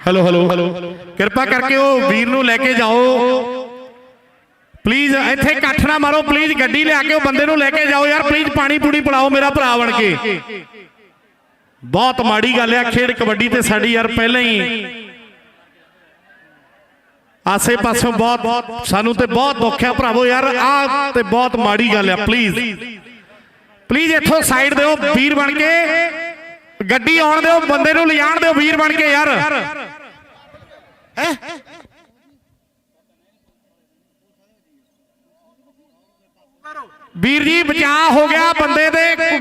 Hello hello ਕਿਰਪਾ ਕਰਕੇ ਉਹ ਵੀਰ ਨੂੰ ਲੈ ਕੇ ਜਾਓ। ਪਲੀਜ਼ ਇੱਥੇ ਇਕੱਠ ਨਾ ਮਾਰੋ। ਪਲੀਜ਼ ਗੱਡੀ ਲਿਆ ਕੇ ਉਹ ਬੰਦੇ ਨੂੰ ਲੈ ਕੇ ਜਾਓ ਯਾਰ। ਪਲੀਜ਼ ਪਾਣੀ ਪੂਣੀ ਪਿਲਾਓ ਮੇਰਾ ਭਰਾ ਬਣ ਕੇ। ਬਹੁਤ ਮਾੜੀ ਗੱਲ ਆ ਖੇਡ ਕਬੱਡੀ ਤੇ ਸਾਡੀ ਯਾਰ ਪਹਿਲਾਂ ਹੀ। ਆਸੇ ਪਾਸੋਂ ਬਹੁਤ ਸਾਨੂੰ ਤੇ ਬਹੁਤ ਦੁੱਖ ਆ ਭਰਾਵੋ ਯਾਰ ਆ ਤੇ ਬਹੁਤ ਮਾੜੀ ਗੱਲ ਆ ਪਲੀਜ਼ ਪਲੀਜ਼ ਇੱਥੋਂ ਸਾਈਡ ਦਿਓ। ਵੀਰ ਬਣ ਕੇ। ਗੱਡੀ ਆਉਣ ਦਿਓ, ਬੰਦੇ ਨੂੰ ਲਿਜਾਣ ਦਿਓ, ਵੀਰ ਬਣ ਕੇ ਯਾਰ ਹੈਂ? ਵੀਰ ਜੀ, ਬਚਾਅ ਹੋ ਗਿਆ ਬੰਦੇ ਦੇ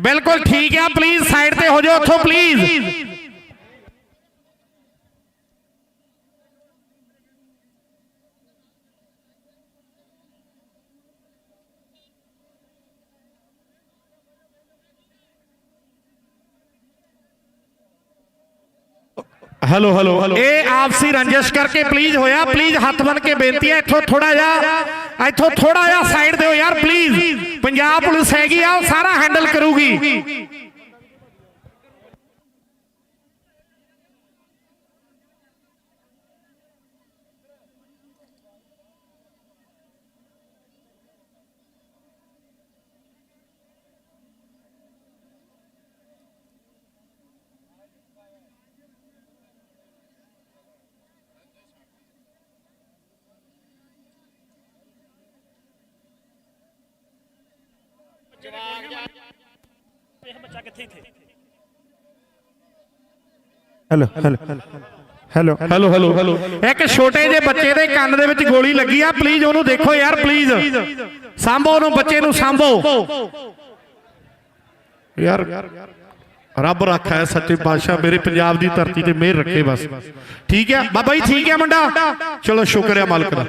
ਬਿਲਕੁਲ ਠੀਕ ਆ ਪਲੀਜ਼ ਸਾਈਡ ਤੇ ਹੋ ਜਾਓ, ਉੱਥੋਂ ਪਲੀਜ਼ ਹੈਲੋ ਹੈਲੋ ਇਹ ਆਪਸੀ ਰੰਜਿਸ਼ ਕਰਕੇ ਪਲੀਜ਼ ਹੋਇਆ ਪਲੀਜ਼ ਹੱਥ ਬਨ ਕੇ ਬੇਨਤੀ ਹੈ, ਇੱਥੋਂ ਥੋੜਾ ਜਿਹਾ, ਇੱਥੋਂ ਥੋੜਾ ਜਿਹਾ ਸਾਈਡ ਦਿਓ ਯਾਰ ਪਲੀਜ਼ ਪੰਜਾਬ ਪੁਲਿਸ ਹੈਗੀ ਆ, ਉਹ ਸਾਰਾ ਹੈਂਡਲ ਕਰੂਗੀ। ਇਹ ਬੱਚਾ ਕਿੱਥੇ ਇੱਥੇ? Hello hello hello hello hello hello ਇੱਕ ਛੋਟੇ ਜਿਹੇ ਬੱਚੇ ਦੇ ਕੰਨ ਦੇ ਵਿੱਚ ਗੋਲੀ ਲੱਗੀ ਆ ਪਲੀਜ਼ ਉਹਨੂੰ ਦੇਖੋ ਯਾਰ ਪਲੀਜ਼ ਸਾਂਭੋ ਉਹਨੂੰ, ਬੱਚੇ ਨੂੰ ਸਾਂਭੋ। ਯਾਰ, ਰੱਬ ਰੱਖਾ ਹੈ ਸੱਚੇ ਪਾਤਸ਼ਾਹ, ਮੇਰੇ ਪੰਜਾਬ ਦੀ ਧਰਤੀ ਤੇ ਮਿਹਰ ਰੱਖੇ ਬਸ। ਠੀਕ ਹੈ ਬਾਬਾ ਜੀ, ਠੀਕ ਹੈ ਮੁੰਡਾ? ਚਲੋ ਸ਼ੁਕਰ ਹੈ ਮਾਲਕ ਦਾ।